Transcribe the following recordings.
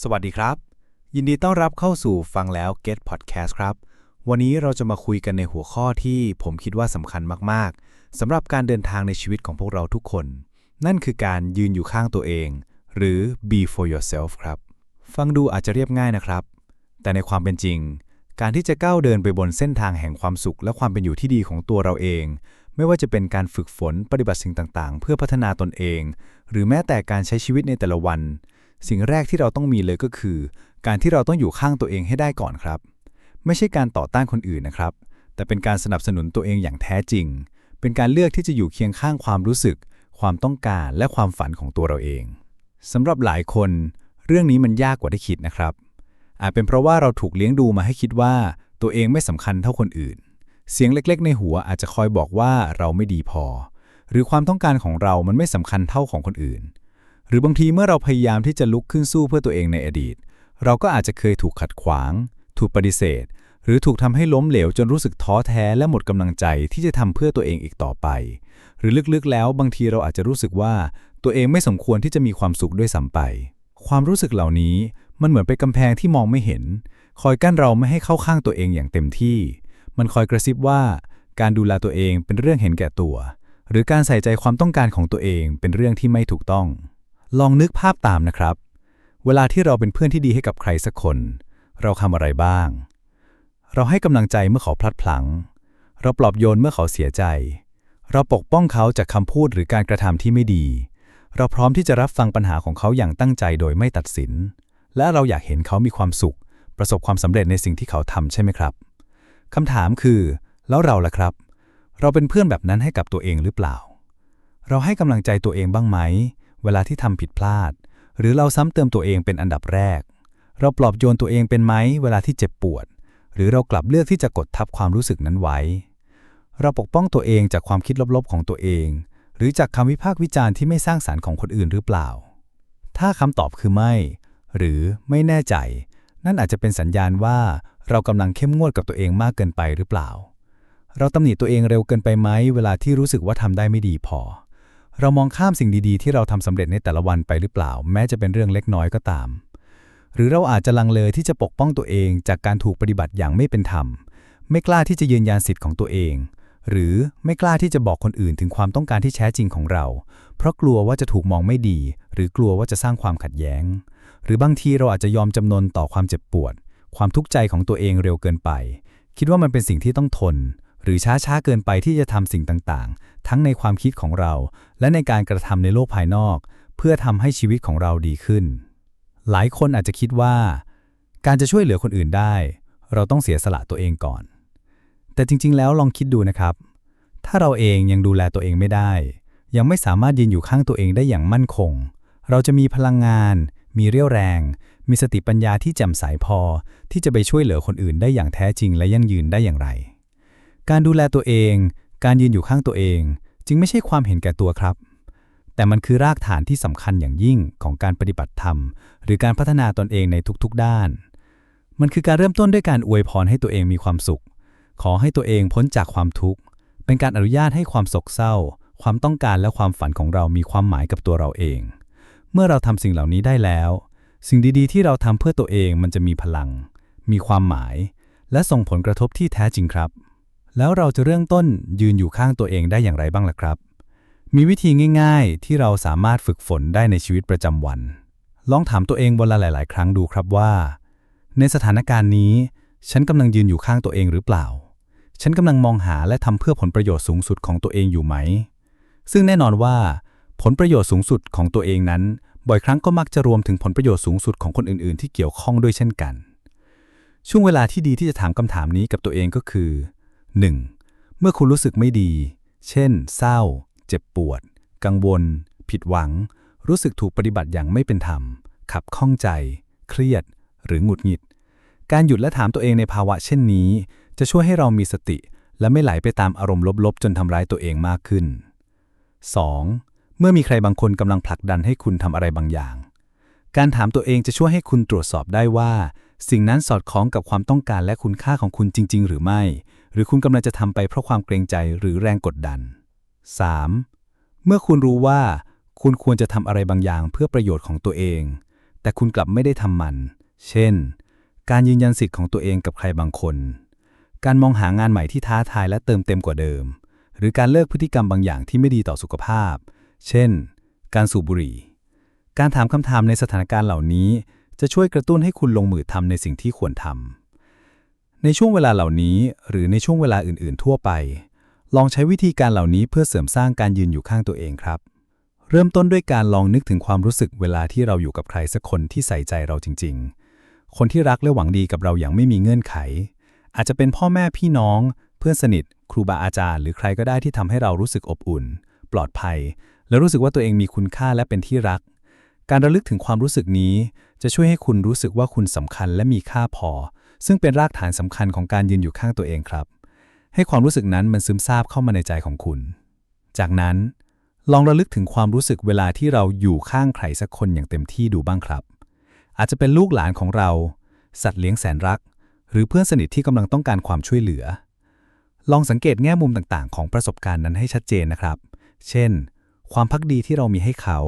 สวัสดีครับ ยินดีต้อนรับเข้าสู่ฟังแล้ว Get Podcast ครับ วันนี้เราจะมาคุยกันในหัวข้อที่ผมคิดว่าสำคัญมากๆสำหรับการเดินทางในชีวิตของพวกเราทุกคน นั่นคือการยืนอยู่ข้างตัวเอง หรือ be for yourself ครับ ฟังดูอาจจะเรียบง่ายนะครับ แต่ในความเป็นจริง การที่จะก้าวเดินไปบนเส้นทางแห่งความสุข และความเป็นอยู่ที่ดีของตัวเราเอง ไม่ว่าจะเป็นการฝึกฝนปฏิบัติสิ่งต่างๆ เพื่อพัฒนาตนเอง หรือแม้แต่การใช้ชีวิตในแต่ละวัน สิ่งแรกที่เราต้องมีเลยก็คือ การที่เราต้องอยู่ข้างตัวเองให้ได้ก่อนครับ ไม่ใช่การต่อต้านคนอื่นนะครับ แต่เป็นการสนับสนุนตัวเองอย่างแท้จริง เป็นการเลือกที่จะอยู่เคียงข้างความรู้สึก ความต้องการและความฝันของตัวเราเองสำหรับหลายคน เรื่องนี้มันยากกว่าที่คิดนะครับ อาจเป็นเพราะว่าเราถูกเลี้ยงดูมาให้คิดว่า ตัวเองไม่สำคัญเท่าคนอื่น เสียงเล็กๆ ในหัวอาจจะคอยบอกว่าเราไม่ดีพอ หรือความต้องการของเรามันไม่สำคัญเท่าของคนอื่น รือบางทีเมื่อเราพยายามที่จะลุกขึ้นสู้เพื่อตัวเองในอดีต เราก็อาจจะเคยถูกขัดขวาง ถูกปฏิเสธ หรือถูกทำให้ล้มเหลวจนรู้สึกท้อแท้และหมดกำลังใจที่จะทำเพื่อตัวเองอีกต่อไป หรือลึกๆแล้วบางทีเราอาจจะรู้สึกว่าตัวเองไม่สมควรที่จะมีความสุขด้วยซ้ำไป ความรู้สึกเหล่านี้มันเหมือนเป็นกำแพงที่มองไม่เห็น คอยกั้นเราไม่ให้เข้าข้างตัวเองอย่างเต็มที่ มันคอยกระซิบว่า การดูแลตัวเองเป็นเรื่องเห็นแก่ตัว หรือการใส่ใจความต้องการของตัวเองเป็นเรื่องที่ไม่ถูกต้อง ลองนึกภาพตามนะครับ เวลาที่เราเป็นเพื่อนที่ดีให้กับใครสักคน เราทำอะไรบ้าง เราให้กำลังใจเมื่อเขาพลัดพลั้งเราปลอบโยนเมื่อเขาเสียใจ เราปกป้องเขาจากคำพูดหรือการกระทำที่ไม่ดี เราพร้อมที่จะรับฟังปัญหาของเขาอย่างตั้งใจโดยไม่ตัดสิน และเราอยากเห็นเขามีความสุข ประสบความสำเร็จในสิ่งที่เขาทำใช่ไหมครับคำถามคือ แล้วเราล่ะครับ เราเป็นเพื่อนแบบนั้นให้กับตัวเองหรือเปล่า เราให้กำลังใจตัวเองบ้างไหม เวลาที่ทำผิดพลาด หรือเราซ้ำเติมตัวเองเป็นอันดับแรก เราปลอบโยนตัวเองเป็นไหมเวลาที่เจ็บปวด หรือเรากลับเลือกที่จะกดทับความรู้สึกนั้นไว้ เราปกป้องตัวเองจากความคิดลบๆของตัวเอง หรือจากคำวิพากษ์วิจารณ์ที่ไม่สร้างสารรค์ของคนอื่นหรือเปล่า ถ้าคำตอบคือไม่ หรือไม่แน่ใจ นั่นอาจจะเป็นสัญญาณว่าเรากำลังเข้มงวดกับตัวเองมากเกินไปหรือเปล่า เราตำหนิตัวเองเร็วเกินไปไหมเวลาที่รู้สึกว่าทำได้ไม่ดีพอ เรามองข้ามสิ่งดีๆ ที่เราทำสำเร็จในแต่ละวันไปหรือเปล่า แม้จะเป็นเรื่องเล็กน้อยก็ตาม หรือเราอาจจะลังเลที่จะปกป้องตัวเอง จากการถูกปฏิบัติอย่างไม่เป็นธรรม ไม่กล้าที่จะยืนยันสิทธิ์ของตัวเอง หรือไม่กล้าที่จะบอกคนอื่นถึงความต้องการที่แท้จริงของเรา เพราะกลัวว่าจะถูกมองไม่ดี หรือกลัวว่าจะสร้างความขัดแย้ง หรือบางทีเราอาจจะยอมจำนนต่อความเจ็บปวด ความทุกข์ใจของตัวเองเร็วเกินไป คิดว่ามันเป็นสิ่งที่ต้องทน หรือช้าช้าๆเกินไปที่จะทำสิ่งต่างๆ ทั้งในความคิดของเรา และในการกระทำในโลกภายนอก เพื่อทำให้ชีวิตของเราดีขึ้น หลายคนอาจจะคิดว่า การจะช่วยเหลือคนอื่นได้ เราต้องเสียสละตัวเองก่อน แต่จริง ๆ แล้วลองคิดดูนะครับ ถ้าเราเองยังดูแลตัวเองไม่ได้ ยังไม่สามารถยืนอยู่ข้างตัวเองได้อย่างมั่นคง เราจะมีพลังงาน มีเรี่ยวแรง มีสติปัญญาที่แจ่มใสพอ ที่จะไปช่วยเหลือคนอื่นได้อย่างแท้จริงและยั่งยืนได้อย่างไร การดูแลตัวเอง การยืนอยู่ข้างตัวเอง จึงไม่ใช่ความเห็นแก่ตัวครับ แต่มันคือรากฐานที่สำคัญอย่างยิ่งของการปฏิบัติธรรม หรือการพัฒนาตนเองในทุกๆด้าน มันคือการเริ่มต้นด้วยการอวยพรให้ตัวเองมีความสุข ขอให้ตัวเองพ้นจากความทุกข์ เป็นการอนุญาตให้ความโศกเศร้า ความต้องการและความฝันของเรามีความหมายกับตัวเราเอง เมื่อเราทำสิ่งเหล่านี้ได้แล้ว สิ่งดีๆ ที่เราทำเพื่อตัวเองมันจะมีพลัง มีความหมาย และส่งผลกระทบที่แท้จริงครับ แล้วเราจะเริ่มต้นยืนอยู่ข้างตัวเองได้อย่างไรบ้างล่ะครับ มีวิธีง่ายๆ ที่เราสามารถฝึกฝนได้ในชีวิตประจำวัน ลองถามตัวเองวันละหลาย ๆ ครั้งดูครับว่า ในสถานการณ์นี้ ฉันกำลังยืนอยู่ข้างตัวเองหรือเปล่า ฉันกำลังมองหาและทำเพื่อผลประโยชน์สูงสุดของตัวเองอยู่ไหม ซึ่งแน่นอนว่า ผลประโยชน์สูงสุดของตัวเองนั้น บ่อยครั้งก็มักจะรวมถึงผลประโยชน์สูงสุดของคนอื่น ๆ ที่เกี่ยวข้องด้วยเช่นกัน ช่วงเวลาที่ดีที่จะถามคำถามนี้กับตัวเองก็คือ 1. เมื่อคุณรู้สึกไม่ดี เช่น เศร้า เจ็บปวด กังวล ผิดหวัง รู้สึกถูกปฏิบัติอย่างไม่เป็นธรรม ขับข้องใจ เครียด หรือหงุดหงิด การหยุดและถามตัวเองในภาวะเช่นนี้ จะช่วยให้เรามีสติ และไม่ไหลไปตามอารมณ์ลบๆ จนทำร้ายตัวเองมากขึ้น 2. เมื่อมีใครบางคนกำลังผลักดันให้คุณทำอะไรบางอย่าง การถามตัวเองจะช่วยให้คุณตรวจสอบได้ว่า สิ่งนั้นสอดคล้องกับความต้องการและคุณค่าของคุณจริง ๆ หรือไม่ หรือคุณกำลังจะทำไปเพราะความเกรงใจหรือแรงกดดัน 3. เมื่อคุณรู้ว่า คุณควรจะทำอะไรบางอย่างเพื่อประโยชน์ของตัวเอง แต่คุณกลับไม่ได้ทำมัน เช่น การยืนยันสิทธิ์ของตัวเองกับใครบางคน การมองหางานใหม่ที่ท้าทายและเติมเต็มกว่าเดิม หรือการเลิกพฤติกรรมบางอย่างที่ไม่ดีต่อสุขภาพ เช่น การสูบบุหรี่ การถามคำถามในสถานการณ์เหล่านี้ จะช่วยกระตุ้นให้คุณลงมือทำในสิ่งที่ควรทำ ในช่วงเวลาเหล่านี้ หรือในช่วงเวลาอื่นๆ ทั่วไป ลองใช้วิธีการเหล่านี้เพื่อเสริมสร้างการยืนอยู่ข้างตัวเองครับ เริ่มต้นด้วยการลองนึกถึงความรู้สึกเวลาที่เราอยู่กับใครสักคนที่ใส่ใจเราจริง ๆ คนที่รักและหวังดีกับเราอย่างไม่มีเงื่อนไข อาจจะเป็นพ่อแม่พี่น้อง เพื่อนสนิท ครูบาอาจารย์ หรือใครก็ได้ที่ทำให้เรารู้สึกอบอุ่น ปลอดภัย และรู้สึกว่าตัวเองมีคุณค่าและเป็นที่รัก การระลึกถึงความรู้สึกนี้ จะช่วยให้คุณรู้สึกว่าคุณสำคัญและมีค่าพอ ซึ่งเป็นรากฐานสำคัญของการยืนอยู่ข้างตัวเองครับ ให้ความรู้สึกนั้นมันซึมซาบเข้ามาในใจของคุณ จากนั้นลองระลึกถึงความรู้สึกเวลาที่เราอยู่ข้างใครสักคนอย่างเต็มที่ดูบ้างครับ อาจจะเป็นลูกหลานของเรา สัตว์เลี้ยงแสนรัก หรือเพื่อนสนิทที่กำลังต้องการความช่วยเหลือ ลองสังเกตแง่มุมต่างๆ ของประสบการณ์นั้นให้ชัดเจนนะครับ เช่น ความพักดีที่เรามีให้เขา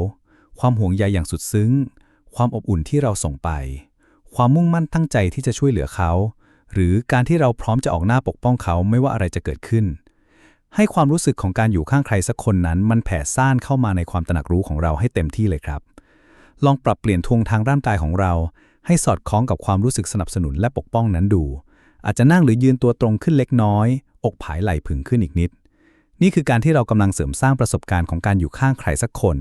ความห่วงใยอย่างสุดซึ้ง ความอบอุ่นที่เราส่งไป ความมุ่งมั่นตั้งใจที่จะช่วยเหลือเขา หรือการที่เราพร้อมจะออกหน้าปกป้องเขาไม่ว่าอะไรจะเกิดขึ้น ให้ความรู้สึกของการอยู่ข้างใครสักคนนั้น มันแผ่ซ่านเข้ามาในความตระหนักรู้ของเราให้เต็มที่เลยครับ ลองปรับเปลี่ยนทวงทางร่างกายของเรา ให้สอดคล้องกับความรู้สึกสนับสนุนและปกป้องนั้นดู อาจจะนั่งหรือยืนตัวตรงขึ้นเล็กน้อย อกผายไหล่ผึ่งขึ้นอีกนิด นี่คือการที่เรากำลังเสริมสร้างประสบการณ์ของการอยู่ข้างใครสักคน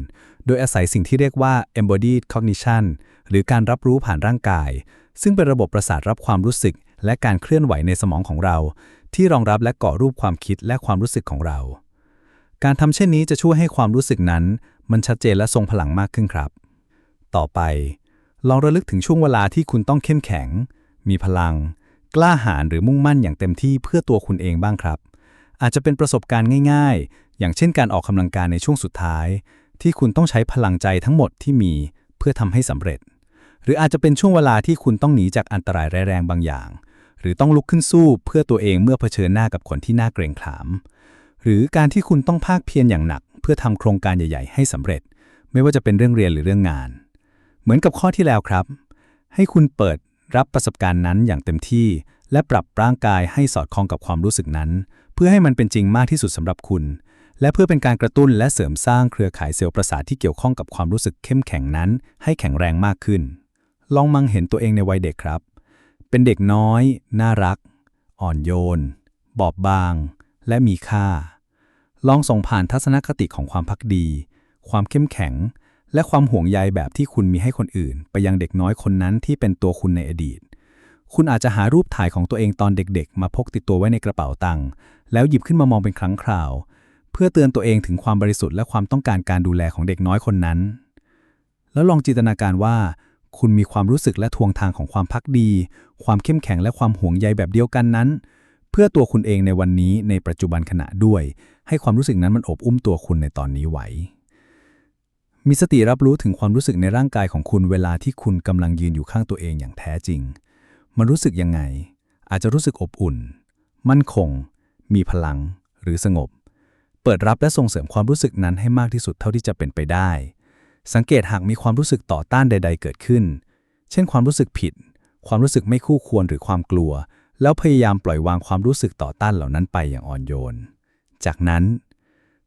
โดยอาศัยสิ่งที่เรียกว่า embodied cognition หรือการรับรู้ผ่านร่างกาย ซึ่งเป็นระบบประสาทรับความรู้สึก และการเคลื่อนไหวในสมองของเรา ที่รองรับและก่อรูปความคิดและความรู้สึกของเรา การทำเช่นนี้จะช่วยให้ความรู้สึกนั้น มันชัดเจนและทรงพลังมากขึ้นครับ ต่อไป ลองระลึกถึงช่วงเวลาที่คุณต้องเข้มแข็ง มีพลัง กล้าหาญหรือมุ่งมั่นอย่างเต็มที่เพื่อตัวคุณเองบ้างครับ อาจจะเป็นประสบการณ์ง่ายๆ อย่างเช่นการออกกำลังกายในช่วงสุดท้าย ที่คุณต้องใช้พลังใจทั้งหมดที่มีเพื่อทำให้สำเร็จ หรืออาจจะเป็นช่วงเวลาที่คุณต้องหนีจากอันตรายร้ายแรงบางอย่าง หรือต้องลุกขึ้นสู้เพื่อตัวเองเมื่อเผชิญหน้ากับคนที่น่าเกรงขาม หรือการที่คุณต้องภาคเพียรอย่างหนัก เพื่อทำโครงการใหญ่ ๆ ให้สำเร็จ ไม่ว่าจะเป็นเรื่องเรียนหรือเรื่องงาน เหมือนกับข้อที่แล้วครับ ให้คุณเปิดรับประสบการณ์นั้นอย่างเต็มที่ และปรับร่างกายให้สอดคล้องกับความรู้สึกนั้น เพื่อให้มันเป็นจริงมากที่สุดสำหรับคุณ และเพื่อเป็นการกระตุ้นและเสริมสร้างเครือข่ายเซลล์ประสาทที่เกี่ยวข้องกับความรู้สึกเข้มแข็งนั้น ให้แข็งแรงมากขึ้น ลองมังเห็นตัวเองในวัยเด็กครับ เป็นเด็กน้อย น่ารัก อ่อนโยน บอบบาง และมีค่า ลองส่งผ่านทัศนคติของความพักดี ความเข้มแข็ง และความห่วงใยแบบที่คุณมีให้คนอื่น ไปยังเด็กน้อยคนนั้นที่เป็นตัวคุณในอดีต คุณอาจจะหารูปถ่ายของตัวเองตอนเด็กๆ มาพกติดตัวไว้ในกระเป๋าตังค์แล้วหยิบขึ้นมามองเป็นครั้งคราว เพื่อเตือนตัวเองถึงความบริสุทธิ์และความต้องการการดูแลของเด็กน้อยคนนั้น แล้วลองจินตนาการว่า คุณมีความรู้สึกและทวงทางของความพักดี ความเข้มแข็งและความห่วงใยแบบเดียวกันนั้น เพื่อตัวคุณเองในวันนี้ในปัจจุบันขณะด้วย ให้ความรู้สึกนั้นมันอบอุ้มตัวคุณในตอนนี้ไว้มีสติรับรู้ถึงความรู้สึกในร่างกายของคุณเวลาที่คุณกำลังยืนอยู่ข้างตัวเองอย่างแท้จริง มันรู้สึกยังไง อาจจะรู้สึกอบอุ่น มั่นคง มีพลัง หรือสงบ เปิดรับและส่งเสริมความรู้สึกนั้นให้มากที่สุดเท่าที่จะเป็นไปได้ สังเกตหากมีความรู้สึกต่อต้านใด ๆ เกิดขึ้น เช่น ความรู้สึกผิด ความรู้สึกไม่คู่ควรหรือความกลัว แล้วพยายามปล่อยวางความรู้สึกต่อต้านเหล่านั้นไปอย่างอ่อนโยน จากนั้น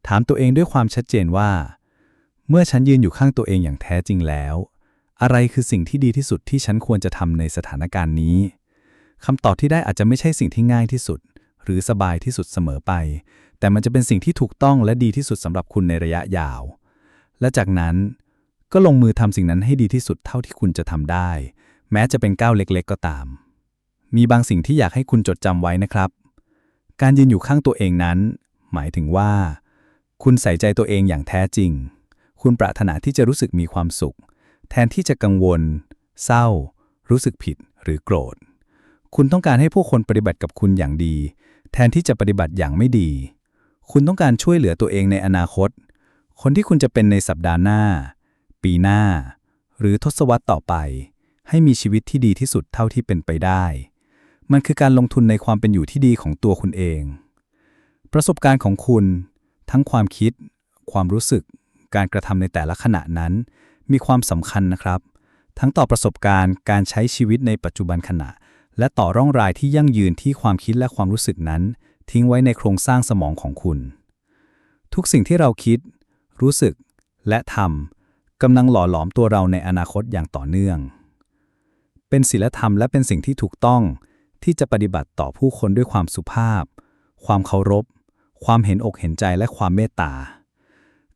ถามตัวเองด้วยความชัดเจนว่า เมื่อฉันยืนอยู่ข้างตัวเองอย่างแท้จริงแล้ว อะไรคือสิ่งที่ดีที่สุดที่ฉันควรจะทำในสถานการณ์นี้คำตอบที่ได้อาจจะไม่ใช่สิ่งที่ง่ายที่สุด หรือสบายที่สุดเสมอไป แต่มันจะเป็นสิ่งที่ถูกต้องและดีที่สุดสำหรับคุณในระยะยาว และจากนั้นก็ลงมือทำสิ่งนั้นให้ดีที่สุดเท่าที่คุณจะทำได้ แม้จะเป็นก้าวเล็กๆ ก็ตาม มีบางสิ่งที่อยากให้คุณจดจำไว้นะครับ การยืนอยู่ข้างตัวเองนั้น หมายถึงว่า คุณใส่ใจตัวเองอย่างแท้จริง คุณปรารถนาที่จะรู้สึกมีความสุข แทนที่จะกังวล เศร้า รู้สึกผิดหรือโกรธ คุณต้องการให้ผู้คนปฏิบัติกับคุณอย่างดี แทนที่จะปฏิบัติอย่างไม่ดี คุณต้องการช่วยเหลือตัวเองในอนาคต คนที่คุณจะเป็นในสัปดาห์หน้า ปีหน้า หรือทศวรรษต่อไป ให้มีชีวิตที่ดีที่สุดเท่าที่เป็นไปได้ มันคือการลงทุนในความเป็นอยู่ที่ดีของตัวคุณเอง ประสบการณ์ของคุณ ทั้งความคิด ความรู้สึก การกระทำในแต่ละขณะนั้น มีความสำคัญนะครับ ทั้งต่อประสบการณ์การใช้ชีวิตในปัจจุบันขณะ และต่อร่องรายที่ยั่งยืนที่ความคิดและความรู้สึกนั้น ทิ้งไว้ในโครงสร้างสมองของคุณ ทุกสิ่งที่เราคิด รู้สึก และทำกำลังหล่อหลอมตัวเราในอนาคตอย่างต่อเนื่อง เป็นศีลธรรมและเป็นสิ่งที่ถูกต้องที่จะปฏิบัติต่อผู้คนด้วยความสุภาพ ความเคารพ ความเห็นอกเห็นใจและความเมตตา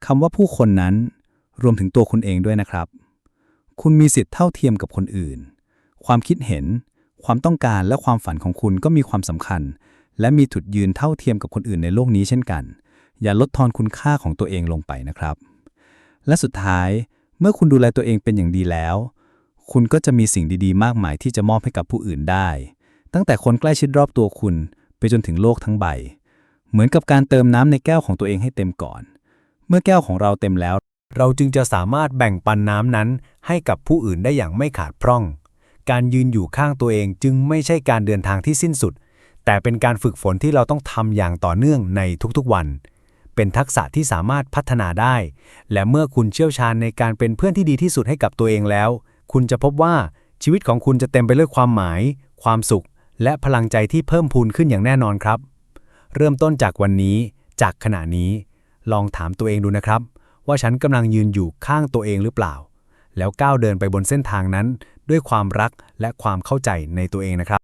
คำว่าผู้คนนั้น รวมถึงตัวคุณเองด้วยนะครับ คุณมีสิทธิ์เท่าเทียมกับคนอื่น ความคิดเห็น ความต้องการและความฝันของคุณก็มีความสำคัญ และมีจุดยืนเท่าเทียมกับคนอื่นในโลกนี้เช่นกัน อย่าลดทอนคุณค่าของตัวเองลงไปนะครับ และสุดท้ายเมื่อคุณดูแลตัวเองเป็นอย่างดีแล้ว คุณก็จะมีสิ่งดีๆ มากมายที่จะมอบให้กับผู้อื่นได้ ตั้งแต่คนใกล้ชิดรอบตัวคุณ ไปจนถึงโลกทั้งใบ เหมือนกับการเติมน้ำในแก้วของตัวเองให้เต็มก่อน เมื่อแก้วของเราเต็มแล้ว เราจึงจะสามารถแบ่งปันน้ำนั้นให้กับผู้อื่นได้อย่างไม่ขาดพร่อง การยืนอยู่ข้างตัวเองจึงไม่ใช่การเดินทางที่สิ้นสุด แต่เป็นการฝึกฝนที่เราต้องทำอย่างต่อเนื่องในทุกๆวัน เป็นทักษะที่สามารถพัฒนาได้ และเมื่อคุณเชี่ยวชาญในการเป็นเพื่อนที่ดีที่สุดให้กับตัวเองแล้ว คุณจะพบว่าชีวิตของคุณจะเต็มไปด้วยความหมาย ความสุข และพลังใจที่เพิ่มพูนขึ้นอย่างแน่นอนครับ เริ่มต้นจากวันนี้ จากขณะนี้ ลองถามตัวเองดูนะครับ ว่าฉันกำลังยืนอยู่ข้างตัวเองหรือเปล่า แล้วก้าวเดินไปบนเส้นทางนั้น ด้วยความรักและความเข้าใจในตัวเองนะครับ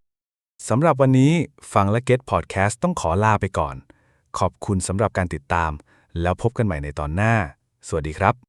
สำหรับวันนี้ฟังและเกตพอดแคสต์ต้องขอลาไปก่อน ขอบคุณสำหรับการติดตาม แล้วพบกันใหม่ในตอนหน้า สวัสดีครับ